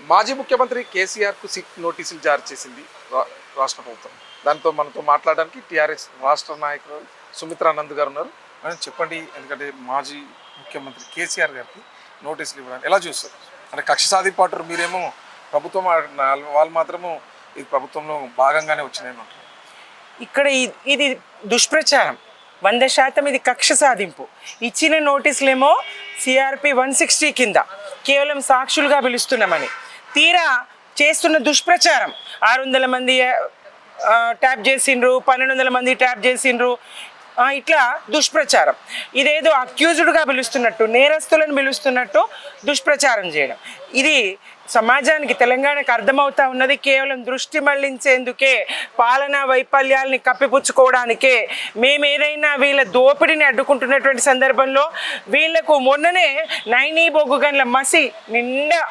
మాజీ ముఖ్యమంత్రి కేసీఆర్కు సిక్ నోటీసులు జారీ చేసింది రా- రాష్ట్ర ప్రభుత్వం. దాంతో మనతో మాట్లాడడానికి టీఆర్ఎస్ రాష్ట్ర నాయకులు సుమిత్రానంద్ గారు ఉన్నారు. మేడం చెప్పండి ఎందుకంటే మాజీ ముఖ్యమంత్రి కేసీఆర్ గారికి నోటీసులు ఇవ్వడానికి ఎలా చూస్తారు? అంటే కక్ష సాధింపాటారు మీరేమో ప్రభుత్వం వాళ్ళు మాత్రము ఇది ప్రభుత్వంలో భాగంగానే వచ్చినాయని ఇక్కడ ఇది దుష్ప్రచారం. వంద శాతం ఇది కక్ష సాధింపు. ఇచ్చిన నోటీసులేమో సిఆర్పి వన్ సిక్స్టీ కింద. కేవలం సాక్షులుగా పిలుస్తున్నామని. తీరా చేస్తున్న దుష్ప్రచారం. ఆరు వందల మంది ట్యాప్ చేసిండ్రు పన్నెండు వందల మంది ట్యాప్ చేసిండ్రు. ఇట్లా దుష్ప్రచారం. ఇదేదో అక్యూజ్డ్గా పిలుస్తున్నట్టు నేరస్తులను పిలుస్తున్నట్టు దుష్ప్రచారం చేయడం. ఇది సమాజానికి తెలంగాణకు అర్థమవుతా ఉన్నది కేవలం దృష్టి మళ్ళించేందుకే పాలనా వైఫల్యాల్ని కప్పిపుచ్చుకోవడానికే. మేము ఏదైనా వీళ్ళ దోపిడిని అడ్డుకుంటున్నటువంటి సందర్భంలో వీళ్ళకు మొన్ననే నైనీ బొగ్గుగన్ల మసి నిండా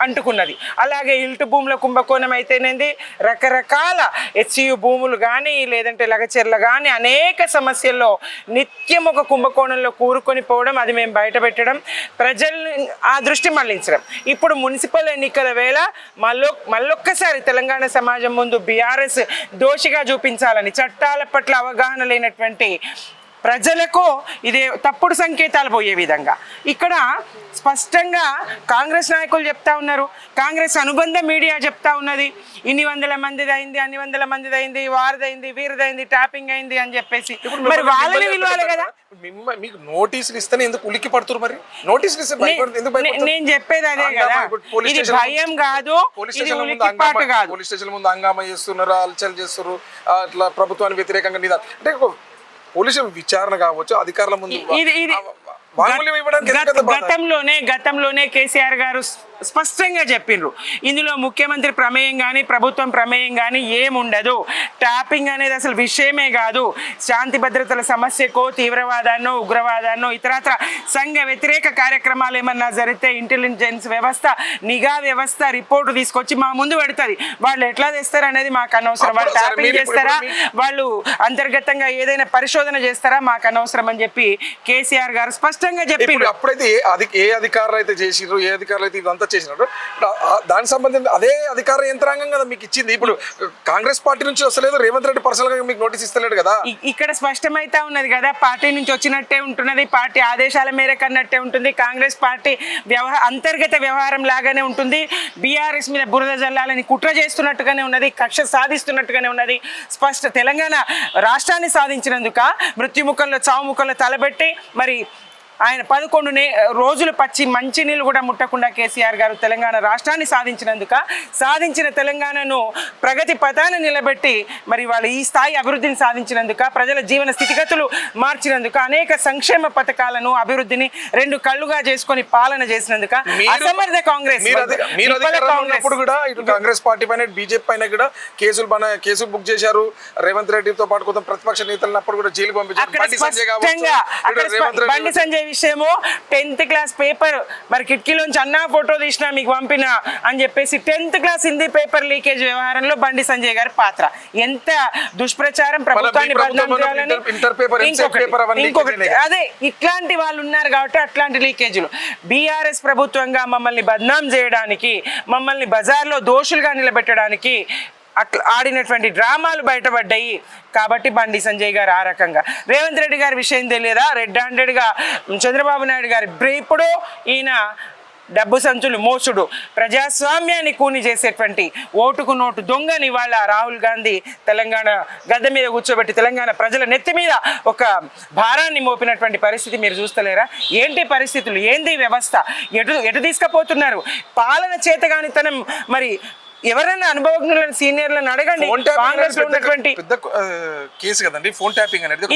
అంటుకున్నది. అలాగే ఇల్టు భూముల కుంభకోణం అయితేనేది? రకరకాల హెచ్యు భూములు కానీ లేదంటే లగచెర్ల కానీ అనేక సమస్యల్లో నిత్యం ఒక కుంభకోణంలో కూరుకొని పోవడం అది మేము బయట పెట్టడం ప్రజల్ని ఆ దృష్టి మళ్ళించడం. ఇప్పుడు మున్సిపల్ ఎన్నికల వేళ మళ్ళొ మళ్ళొక్కసారి తెలంగాణ సమాజం ముందు బీఆర్ఎస్ దోషిగా చూపించాలని చట్టాల పట్ల అవగాహన లేనటువంటి ప్రజలకు ఇదే తప్పుడు సంకేతాలు పోయే విధంగా. ఇక్కడ స్పష్టంగా కాంగ్రెస్ నాయకులు చెప్తా ఉన్నారు. కాంగ్రెస్ అనుబంధ మీడియా చెప్తా ఉన్నది. ఇన్ని వందల మందిది అయింది అన్ని వందల మందిది అయింది వారిదైంది వీరిదైంది ట్యాపింగ్ అయింది అని చెప్పేసి. మరి వాళ్ళని విలువాలి కదా? మీకు నోటీసులు ఇస్తేనే ఎందుకు ఉలిక్కి పడుతున్నారు మరి? నోటీసులు ఇస్తే? నేను చెప్పేది అదే కదా. ఇది భయం కాదు పోలీస్ ఇది స్టేషన్ ముందు ఉలిక్కిపాటు హంగామా కాదు. పోలీస్ స్టేషన్ ముందు హంగామా చేస్తున్నారు అలచల్ చేస్తున్నారు ఆ, ఇట్లా ప్రభుత్వానికి వ్యతిరేకంగా నిదా అంటే పోలీసు విచారణ కావచ్చు అధికారుల ముందు వాంగ్మూల్యం ఇవ్వడానికి? గతంలోనే గతంలోనే కేసీఆర్ గారు స్పష్టంగా చెప్పిండ్రు. ఇందులో ముఖ్యమంత్రి ప్రమేయం కానీ ప్రభుత్వం ప్రమేయం కానీ ఏముండదు. ట్యాపింగ్ అనేది అసలు విషయమే కాదు. శాంతి భద్రతల సమస్యకో తీవ్రవాదాన్నో ఉగ్రవాదాన్నో ఇతరత్ర సంఘ వ్యతిరేక కార్యక్రమాలు ఏమన్నా జరిగితే ఇంటెలిజెన్స్ వ్యవస్థ నిఘా వ్యవస్థ రిపోర్టు తీసుకొచ్చి మా ముందు పెడుతుంది. వాళ్ళు ఎట్లా చేస్తారు అనేది మాకు అనవసరం. వాళ్ళు ట్యాపింగ్ చేస్తారా? వాళ్ళు అంతర్గతంగా ఏదైనా పరిశోధన చేస్తారా? మాకు అనవసరం అని చెప్పి కేసీఆర్ గారు స్పష్టంగా చెప్పిండ్రు. అప్పుడైతే ఏ అధి ఏ అధికారులు అయితే చేసిర్రు? ఏ అధికారులు అయితే ఇదంతా చేసినారు దానికి సంబంధించి అదే అధికార యంత్రాంగం కదా మీకు ఇచ్చింది. ఇప్పుడు కాంగ్రెస్ పార్టీ నుంచి వస్తలేదు రేవంత్ రెడ్డి పర్సనల్గా మీకు నోటీస్ ఇస్తలేడు కదా. ఇక్కడ స్పష్టమైతే ఉన్నది కదా పార్టీ నుంచి వచ్చినట్టే ఉంటున్నది పార్టీ ఆదేశాల మేరకు అన్నట్టే ఉంటుంది. కాంగ్రెస్ పార్టీ వ్యవహార అంతర్గత వ్యవహారం లాగానే ఉంటుంది. బీఆర్ఎస్ మీద బురద జల్లాలని కుట్ర చేస్తున్నట్టుగానే ఉన్నది కక్ష సాధిస్తున్నట్టుగానే ఉన్నది. స్పష్ట తెలంగాణ రాష్ట్రాన్ని సాధించినందుక మృత్యుముఖంలో చావుముఖంలో తలబెట్టి మరి ఆయన పదకొండు రోజులు పచ్చి మంచినీళ్ళు కూడా ముట్టకుండా కేసీఆర్ గారు తెలంగాణ రాష్ట్రాన్ని సాధించినందుక సాధించిన తెలంగాణను ప్రగతి పథాన్ని నిలబెట్టి మరి వాళ్ళు ఈ స్థాయి అభివృద్ధిని సాధించినందుక ప్రజల జీవన స్థితిగతులు మార్చినందుక అనేక సంక్షేమ పథకాలను అభివృద్ధిని రెండు కళ్ళుగా చేసుకొని పాలన చేసినందుక మీరు- అసమర్థ కాంగ్రెస్. కూడా ఇటు కాంగ్రెస్ పార్టీ పైన బీజేపీ పైన కూడా కేసులు కేసులు బుక్ చేశారు. రేవంత్ రెడ్డితో పాటు కొంత ప్రతిపక్ష నేతలను అప్పుడు కూడా జైలు పంపించారు. బండి సంజయ్ విషయము టెన్త్ క్లాస్ పేపర్. మరి కిటికీలోంచి అన్నా ఫోటో తీసినా మీకు పంపిన అని చెప్పేసి tenth class Hindi paper leakage వ్యవహారంలో బండి సంజయ్ గారి పాత్ర. ఎంత దుష్ప్రచారం ప్రభుత్వాన్ని బదనాం చేయాలని ఇంకొకటి అదే ఇట్లాంటి వాళ్ళు ఉన్నారు కాబట్టి అట్లాంటి లీకేజీలు. బీఆర్ఎస్ ప్రభుత్వంగా మమ్మల్ని బద్నాం చేయడానికి మమ్మల్ని బజార్లో దోషులుగా నిలబెట్టడానికి అట్లా ఆడినటువంటి డ్రామాలు బయటపడ్డాయి. కాబట్టి బండి సంజయ్ గారు ఆ రకంగా. రేవంత్ రెడ్డి గారి విషయం తెలియదా? రెడ్ హ్యాండెడ్గా చంద్రబాబు నాయుడు గారి ఇప్పుడు ఈయన డబ్బు సంచులు మోసుడు. ప్రజాస్వామ్యాన్ని కూని చేసేటువంటి ఓటుకు నోటు దొంగని వాళ్ళ రాహుల్ గాంధీ తెలంగాణ గద్దె మీద కూర్చోబెట్టి తెలంగాణ ప్రజల నెత్తి మీద ఒక భారాన్ని మోపినటువంటి పరిస్థితి మీరు చూస్తలేరా? ఏంటి పరిస్థితులు? ఏంది వ్యవస్థ? ఎటు ఎటు తీసుకుపోతున్నారు? పాలన చేతగానితనం మరి ఎవరైనా అనుభవజ్ఞులను సీనియర్లను అడగండి. కాంగ్రెస్లో ఉన్నటువంటి కేసు కదండి. ఫోన్ ట్యాపింగ్ అనేది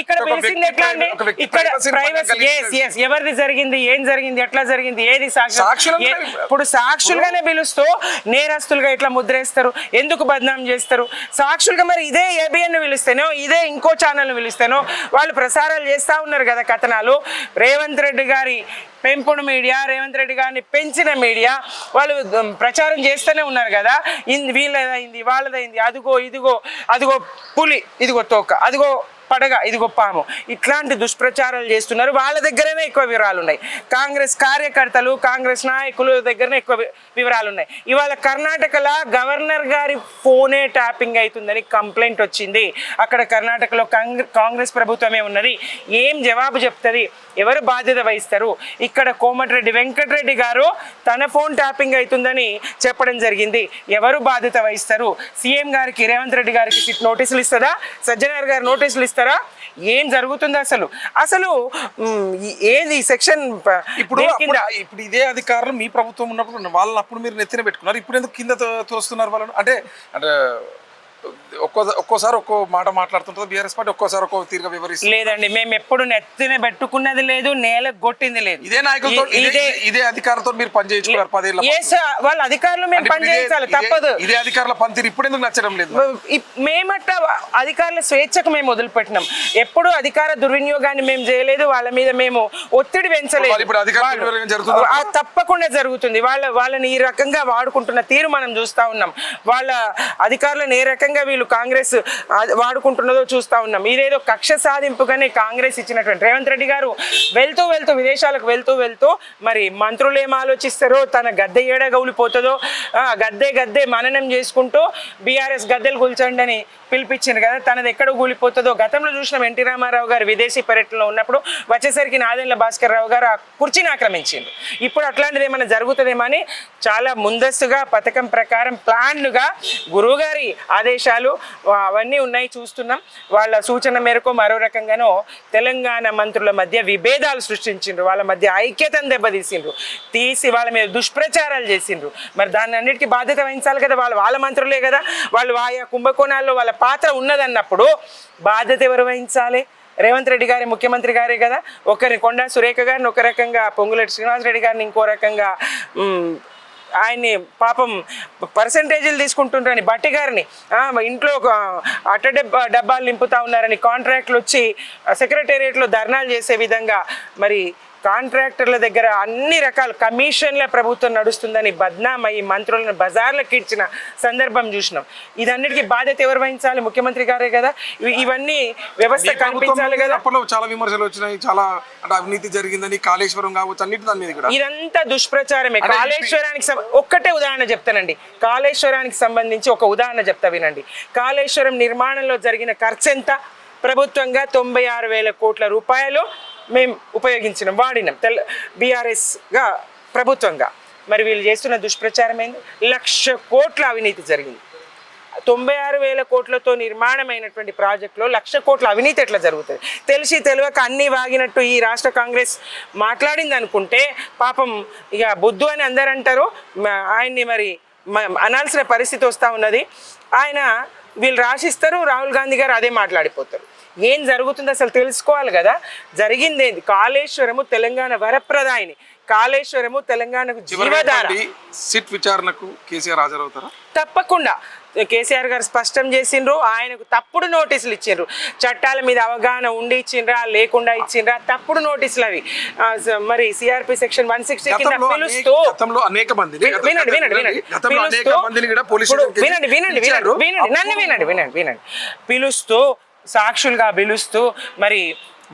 ఇక్కడ పిలిచింది ఎట్లా అండి? ఇక్కడ ప్రైవసీ ఎవరిది జరిగింది ఏం జరిగింది ఎట్లా జరిగింది ఏది మరి- ఇప్పుడు సాక్షులుగానే పిలుస్తూ నేరస్తులుగా ఇట్లా ముద్రేస్తారు ఎందుకు బదనాం చేస్తారు? సాక్షులుగా మరి ఇదే ఏబిఎన్ పిలుస్తేనో ఇదే ఇంకో ఛానల్ పిలుస్తేనో వాళ్ళు ప్రసారాలు చేస్తా ఉన్నారు కదా కథనాలు. రేవంత్ రెడ్డి గారి పెంపుడు మీడియా రేవంత్ రెడ్డి గారిని పెంచిన మీడియా వాళ్ళు ప్రచారం చేస్తూనే ఉన్నారు కదా. ఇన్ వీళ్ళదైంది వాళ్ళదైంది అదిగో ఇదిగో అదిగో పులి ఇదిగో తోక అదిగో పడగ ఇది గొప్పాము ఇట్లాంటి దుష్ప్రచారాలు చేస్తున్నారు వాళ్ళ దగ్గరనే ఎక్కువ వివరాలు ఉన్నాయి కాంగ్రెస్ కార్యకర్తలు కాంగ్రెస్ నాయకుల దగ్గరనే ఎక్కువ వివరాలు ఉన్నాయి ఇవాళ కర్ణాటకలో గవర్నర్ గారి ఫోనే ట్యాపింగ్ అవుతుందని కంప్లైంట్ వచ్చింది. అక్కడ కర్ణాటకలో కాంగ్రెస్ ప్రభుత్వమే ఉన్నది. ఏం జవాబు చెప్తుంది? ఎవరు బాధ్యత వహిస్తారు? ఇక్కడ కోమటిరెడ్డి వెంకటరెడ్డి గారు తన ఫోన్ ట్యాపింగ్ అవుతుందని చెప్పడం జరిగింది. ఎవరు బాధ్యత వహిస్తారు? సీఎం గారికి రేవంత్ రెడ్డి గారికి నోటీసులు ఇస్తుందా? సజ్జనార్ గారు నోటీసులు ఇస్తారు? ఏం జరుగుతుంది అసలు? అసలు ఏది సెక్షన్ ఇప్పుడు ఇప్పుడు ఇదే అధికారులు మీ ప్రభుత్వం ఉన్నప్పుడు వాళ్ళని అప్పుడు మీరు నెత్తిన పెట్టుకున్నారు. ఇప్పుడు ఎందుకు కింద తోస్తున్నారు వాళ్ళను? అంటే అంటే ఒక్కో ఒక్కోసారి ఒక్కో మాట మాట్లాడుతుంటుంది బీఆర్ఎస్ పార్టీ ఒక్కోసారి ఒక్కో తీరుగా వివరిస్తుంది. లేదండి మేము ఎప్పుడు నెత్తిన పెట్టుకున్నది లేదు నేల కొట్టింది లేదు. ఇదే నాయకులతో ఇదే ఇదే అధికారులతో మీరు పని చేయించుకున్నారు పదేళ్ళ వాళ్ళ అధికారులు మేము అంటే పని ఇదే- చేయించాలి ఇదే- తప్పదు. ఇదే అధికారుల పనితీరు ఇప్పుడు ఎందుకు నచ్చడం లేదు? మేమట్ట అధికారుల స్వేచ్ఛకు మేము వదిలిపెట్టినాం. ఎప్పుడు అధికార దుర్వినియోగాన్ని మేము చేయలేదు వాళ్ళ మీద మేము ఒత్తిడి పెంచలేదు. ఇప్పుడు అధికార తప్పకుండా జరుగుతుంది. వాళ్ళ వాళ్ళని ఈ రకంగా వాడుకుంటున్న తీరు మనం చూస్తా ఉన్నాం. వాళ్ళ అధికారులను ఏ రకంగా వీళ్ళు కాంగ్రెస్ వాడుకుంటున్నదో చూస్తా ఉన్నాం. ఇదేదో కక్ష సాధింపుగానే కాంగ్రెస్ ఇచ్చినటువంటి రేవంత్ రెడ్డి గారు వెళ్తూ వెళ్తూ విదేశాలకు వెళ్తూ వెళ్తూ మరి మంత్రులు ఏం ఆలోచిస్తారో తన గద్దె ఏడ గౌలిపోతుందో ఆ, గద్దె గద్దె మననం చేసుకుంటూ బీఆర్ఎస్ గద్దెలు కూల్చండి అని పిలిపించింది కదా తనది ఎక్కడ కూలిపోతుందో గతంలో చూసిన ఎన్టీ రామారావు గారు విదేశీ పర్యటనలో ఉన్నప్పుడు వచ్చేసరికి నాదెండ్ల భాస్కర్ రావు గారు ఆ కుర్చీని ఆక్రమించింది ఇప్పుడు అట్లాంటిది ఏమైనా జరుగుతుందేమో అని చాలా ముందస్తుగా పథకం ప్రకారం ప్లాన్లుగా గురువుగారి ఆదేశాలు అవన్నీ ఉన్నాయి చూస్తున్నాం. వాళ్ళ సూచన మేరకు మరో రకంగానో తెలంగాణ మంత్రుల మధ్య విభేదాలు సృష్టించిండ్రు. వాళ్ళ మధ్య ఐక్యతను దెబ్బతీసిండ్రు. తీసి వాళ్ళ మీద దుష్ప్రచారాలు చేసిండ్రు. మరి దాన్ని అన్నిటికీ బాధ్యత వహించాలి కదా? వాళ్ళు వాళ్ళ మంత్రులే కదా? వాళ్ళు ఆయా కుంభకోణాల్లో వాళ్ళ పాత్ర ఉన్నదన్నప్పుడు బాధ్యత ఎవరు వహించాలి? రేవంత్ రెడ్డి గారి ముఖ్యమంత్రి గారే కదా? ఒకరిని కొండా సురేఖ గారిని ఒక రకంగా పొంగులేటి శ్రీనివాసరెడ్డి గారిని ఇంకో రకంగా ఆయన్ని పాపం పర్సంటేజీలు తీసుకుంటుంటారని బట్టి గారిని. ఇంట్లో ఒక అట్ట డబ్బా డబ్బాలు నింపుతా ఉన్నారని కాంట్రాక్ట్లు వచ్చి సెక్రటేరియట్లో ధర్నాలు చేసే విధంగా మరి కాంట్రాక్టర్ల దగ్గర అన్ని రకాల కమిషన్ల ప్రభుత్వం నడుస్తుందని బద్నామయ్యి మంత్రులను బజార్లకు ఇచ్చిన సందర్భం చూసినాం. ఇదన్నిటికీ బాధ్యత ఎవరు వహించాలి? ముఖ్యమంత్రి గారే కదా? ఇవి- ఇవన్నీ వ్యవస్థ కనిపించాలి కదా? అప్పట్లో చాలా విమర్శలు వచ్చినాయి. చాలా అంటే అవినీతి జరిగిందని కాళేశ్వరం కావచ్చు అన్నిటి దాని మీద కూడా. ఇదంతా దుష్ప్రచారమే. కాళేశ్వరానికి ఒక్కటే ఉదాహరణ చెప్తానండి. కాళేశ్వరానికి సంబంధించి ఒక ఉదాహరణ చెప్తా వినండి. కాళేశ్వరం నిర్మాణంలో జరిగిన ఖర్చు ఎంత? ప్రభుత్వంగా తొంభై ఆరు వేల కోట్ల రూపాయలు. మేము ఉపయోగించినాం వాడినాం. తెల్ బీఆర్ఎస్గా ప్రభుత్వంగా. మరి వీళ్ళు చేస్తున్న దుష్ప్రచారం ఏంది? లక్ష కోట్ల అవినీతి జరిగింది. తొంభై ఆరు వేల కోట్లతో నిర్మాణమైనటువంటి ప్రాజెక్టులో లక్ష కోట్ల అవినీతి ఎట్లా జరుగుతుంది? తెలిసి తెలియక అన్ని వాగినట్టు ఈ రాష్ట్ర కాంగ్రెస్ మాట్లాడింది అనుకుంటే పాపం ఇక బుద్ధు అని అందరు అంటారు. ఆయన్ని మరి మ- అనాల్సిన పరిస్థితి వస్తూ ఉన్నది. ఆయన వీళ్ళు రాసిస్తారు రాహుల్ గాంధీ గారు అదే మాట్లాడిపోతారు. ఏం జరుగుతుంది అసలు తెలుసుకోవాలి కదా? జరిగింది ఏంది కాళేశ్వరము తెలంగాణ వరప్రదాయిని. కాళేశ్వరము తెలంగాణకు జీవధార. సిట్ విచారణకు కేసీఆర్ హాజరవుతారా? తప్పకుండా. కేసీఆర్ గారు స్పష్టం చేసిండ్రు ఆయనకు తప్పుడు నోటీసులు ఇచ్చిండ్రు. చట్టాల మీద అవగాహన ఉండి ఇచ్చిండ్రా లేకుండా ఇచ్చిండ్రా తప్పుడు నోటీసులు అవి. మరి సిఆర్పి సెక్షన్ వన్ సిక్స్టీ కింద పిలుస్తూ అనేక- వినండి వినండి వినండి. వినండి వినండి వినండి వినండి. వినండి నన్ను వినండి వినండి వినండి. పిలుస్తూ సాక్షులుగా పిలుస్తూ మరి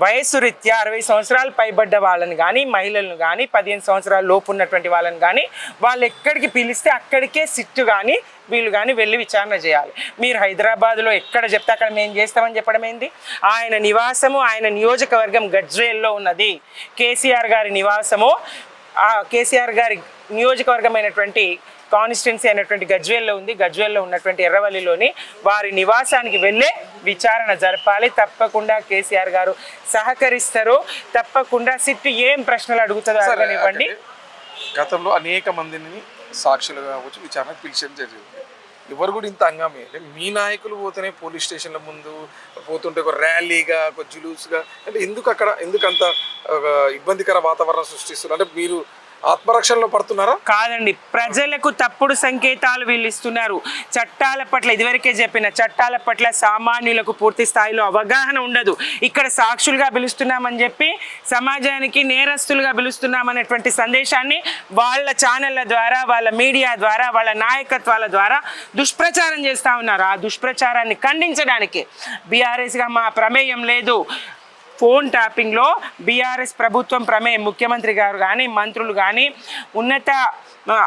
వయస్సు రీత్యా అరవై సంవత్సరాలు పైబడ్డ వాళ్ళని కానీ మహిళలను కానీ పదిహేను సంవత్సరాల లోపు ఉన్నటువంటి వాళ్ళని కానీ వాళ్ళు ఎక్కడికి పిలిస్తే అక్కడికే సిట్టు కానీ వీళ్ళు కానీ వెళ్ళి విచారణ చేయాలి. మీరు హైదరాబాద్లో ఎక్కడ చెప్తే అక్కడ మేము చేస్తామని చెప్పడం ఏంది? ఆయన నివాసము ఆయన నియోజకవర్గం గజ్వేల్లో ఉన్నది. కేసీఆర్ గారి నివాసము కేసీఆర్ గారి నియోజకవర్గమైనటువంటి కాన్స్టిట్యున్సీ అయినటువంటి గజ్వేల్లో ఉంది. గజ్వేల్లో ఉన్నటువంటి ఎర్రవల్లిలోని వారి నివాసానికి వెళ్ళే విచారణ జరపాలి. తప్పకుండా కేసీఆర్ గారు సహకరిస్తారు. తప్పకుండా సిట్టు ఏం ప్రశ్నలు అడుగుతుందో అడగనివ్వండి. గతంలో అనేక మందిని సాక్షులుగా వచ్చి విచారణ పిలిచడం జరిగింది. ఎవరు కూడా ఇంత అంగమే అంటే మీ నాయకులు పోతేనే పోలీస్ స్టేషన్ల ముందు పోతుంటే ఒక ర్యాలీగా ఒక జులూస్గా అంటే ఎందుకు అక్కడ ఎందుకు అంత ఇబ్బందికర వాతావరణం సృష్టిస్తున్నారు? అంటే మీరు ఆత్మరక్షణలో పడుతున్నారా? కాదండి ప్రజలకు తప్పుడు సంకేతాలు వీళ్ళు ఇస్తున్నారు. చట్టాల పట్ల ఇదివరకే చెప్పిన చట్టాల పట్ల సామాన్యులకు పూర్తి స్థాయిలో అవగాహన ఉండదు. ఇక్కడ సాక్షులుగా పిలుస్తున్నామని చెప్పి సమాజానికి నేరస్తులుగా పిలుస్తున్నామనేటువంటి సందేశాన్ని వాళ్ళ ఛానళ్ళ ద్వారా వాళ్ళ మీడియా ద్వారా వాళ్ళ నాయకత్వాల ద్వారా దుష్ప్రచారం చేస్తూ ఉన్నారు. ఆ దుష్ప్రచారాన్ని ఖండించడానికి బీఆర్ఎస్గా మా ప్రమేయం లేదు. ఫోన్ ట్యాపింగ్లో బీఆర్ఎస్ ప్రభుత్వం ప్రమేయం ముఖ్యమంత్రి గారు కానీ మంత్రులు కానీ ఉన్నత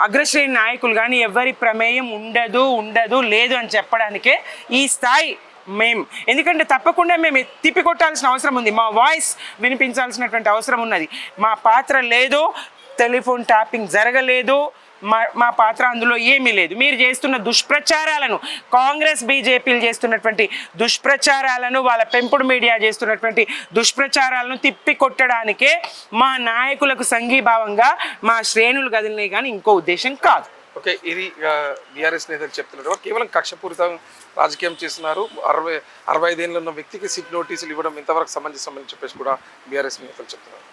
అగ్రశ్రేణి నాయకులు కానీ ఎవరి ప్రమేయం ఉండదు ఉండదు లేదు అని చెప్పడానికే ఈ స్థాయి మేం. ఎందుకంటే తప్పకుండా మేము తిప్పి కొట్టాల్సిన అవసరం ఉంది. మా వాయిస్ వినిపించాల్సినటువంటి అవసరం ఉన్నది. మా పాత్ర లేదు టెలిఫోన్ ట్యాపింగ్ జరగలేదు మా మా పాత్ర అందులో ఏమీ లేదు. మీరు చేస్తున్న దుష్ప్రచారాలను కాంగ్రెస్ బీజేపీలు చేస్తున్నటువంటి దుష్ప్రచారాలను వాళ్ళ పెంపుడు మీడియా చేస్తున్నటువంటి దుష్ప్రచారాలను తిప్పి కొట్టడానికే మా నాయకులకు సంఘీభావంగా మా శ్రేణులు కదిలినాయి కానీ ఇంకో ఉద్దేశం కాదు. ఓకే ఇది బీఆర్ఎస్ నేతలు చెప్తున్నారు కేవలం కక్షపూరితం రాజకీయం చేస్తున్నారు. అరవై అరవై ఐదేళ్ళు ఉన్న వ్యక్తికి సిట్ నోటీసులు ఇవ్వడం ఇంతవరకు సమంజసం అని చెప్పేసి కూడా బీఆర్ఎస్ నేతలు చెప్తున్నారు.